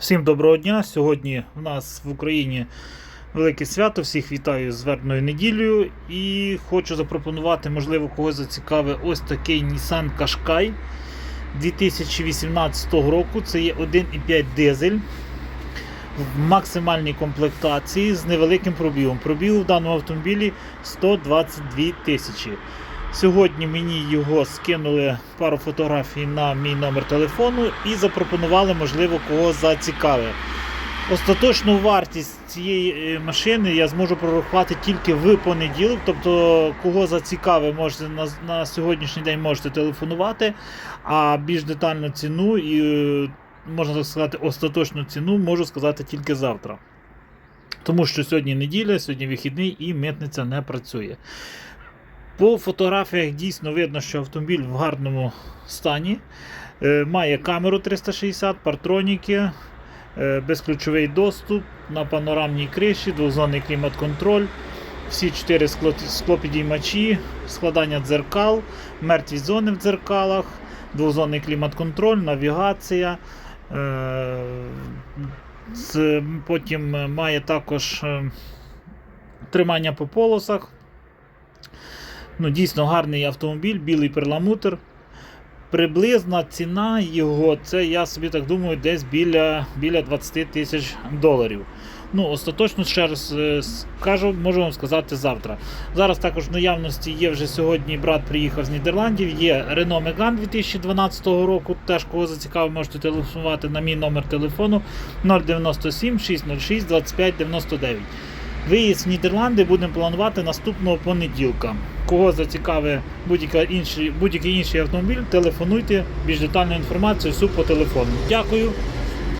Всім доброго дня! Сьогодні в нас в Україні велике свято. Всіх вітаю з вербною неділею і хочу запропонувати, можливо, когось зацікавить ось такий Nissan Qashqai 2018 року. Це є 1,5 дизель в максимальній комплектації з невеликим пробігом. Пробіг в даному автомобілі 122 тисячі. Сьогодні мені його скинули пару фотографій на мій номер телефону і запропонували, можливо, кого зацікавить. Остаточну вартість цієї е, машини я зможу прорахувати тільки в понеділок. Тобто, кого зацікавить, можете на, на сьогоднішній день можете телефонувати, а більш детальну ціну і е, можна так сказати, остаточну ціну можу сказати тільки завтра. Тому що сьогодні неділя, сьогодні вихідний і митниця не працює. По фотографіях дійсно видно, що автомобіль в гарному стані. Е, Має камеру 360, партроніки, е, безключовий доступ на панорамній криші, двозонний клімат-контроль, всі чотири склопідіймачі, складання дзеркал, мертві зони в дзеркалах, двозонний клімат-контроль, навігація. Е, Потім має також тримання по полосах. Ну, дійсно гарний автомобіль, білий перламутр. Приблизна ціна його, це я собі так думаю, десь біля, біля 20 тисяч доларів. Ну, остаточно ще раз е, скажу, можу вам сказати завтра. Зараз також в наявності є вже сьогодні брат приїхав з Нідерландів. Є Renault Megane 2012 року. Теж кого зацікавив, можете телефонувати на мій номер телефону 097 606 25 99. Виїзд в Нідерланди будемо планувати наступного понеділка. Кого зацікавить будь-який інший, будь-який інший автомобіль, телефонуйте більш детальну інформацію всю по телефону. Дякую.